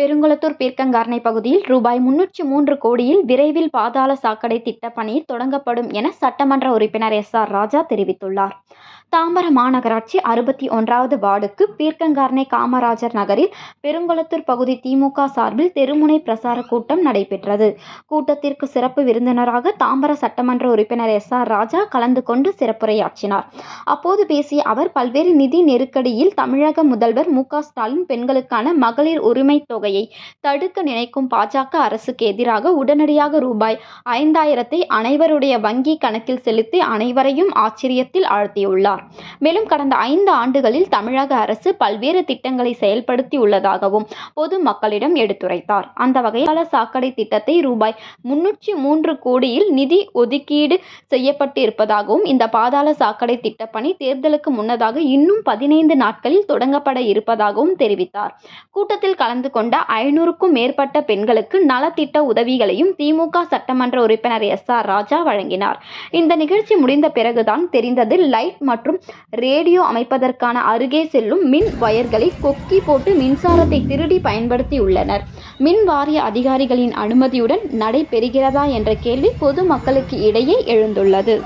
பெருங்குளத்தூர் பீர்க்கங்கார்னை பகுதியில் ரூபாய் முன்னூற்று மூன்று கோடியில் விரைவில் பாதாள சாக்கடை திட்டப்பணி தொடங்கப்படும் என சட்டமன்ற உறுப்பினர் எஸ். ஆர். ராஜா தெரிவித்துள்ளார். தாம்பரம் மாநகராட்சி அறுபத்தி ஒன்றாவது வார்டுக்கு பீர்க்கங்காரணை காமராஜர் நகரில் பெருங்குளத்தூர் பகுதி திமுக சார்பில் தெருமுனை பிரசார கூட்டம் நடைபெற்றது. கூட்டத்திற்கு சிறப்பு விருந்தினராக தாம்பர சட்டமன்ற உறுப்பினர் எஸ். ஆர். ராஜா கலந்து கொண்டு சிறப்புரையாற்றினார். அப்போது பேசிய அவர் பல்வேறு நிதி நெருக்கடியில் தமிழக முதல்வர் மு. க. ஸ்டாலின் பெண்களுக்கான மகளிர் உரிமை தொகையை தடுக்க நினைக்கும் பாஜக அரசுக்கு எதிராக உடனடியாக ரூபாய் ஐந்தாயிரத்தை அனைவருடைய வங்கி கணக்கில் செலுத்தி அனைவரையும் ஆச்சரியத்தில் ஆழ்த்தியுள்ளார். மேலும் கடந்த ஐந்து ஆண்டுகளில் தமிழக அரசு பல்வேறு திட்டங்களை செயல்படுத்தி உள்ளதாகவும் பொது மக்களிடம் எடுத்துரைத்தார். அந்த வகையில் சாக்கடை திட்டத்தை ரூபாய் முன்னூற்றி மூன்று கோடியில் நிதி ஒதுக்கீடு செய்யப்பட்டிருப்பதாகவும் இந்த பாதாள சாக்கடை திட்டப்பணி தேர்தலுக்கு முன்னதாக இன்னும் பதினைந்து நாட்களில் தொடங்கப்பட இருப்பதாகவும் தெரிவித்தார். கூட்டத்தில் கலந்து கொண்ட ஐநூறுக்கும் மேற்பட்ட பெண்களுக்கு நலத்திட்ட உதவிகளையும் திமுக சட்டமன்ற உறுப்பினர் எஸ். ஆர். ராஜா வழங்கினார். இந்த நிகழ்ச்சி முடிந்த பிறகுதான் தெரிந்தது லைட் மற்றும் மற்றும் ரேடியோ அமைப்பதற்கான அருகே செல்லும் மின் வயர்களை கொக்கி போட்டு மின்சாரத்தை திருடி பயன்படுத்தியுள்ளனர் மின் வாரிய அதிகாரிகளின் அனுமதியுடன் நடைபெறுகிறதா என்ற கேள்வி பொதுமக்களுக்கு இடையே எழுந்துள்ளது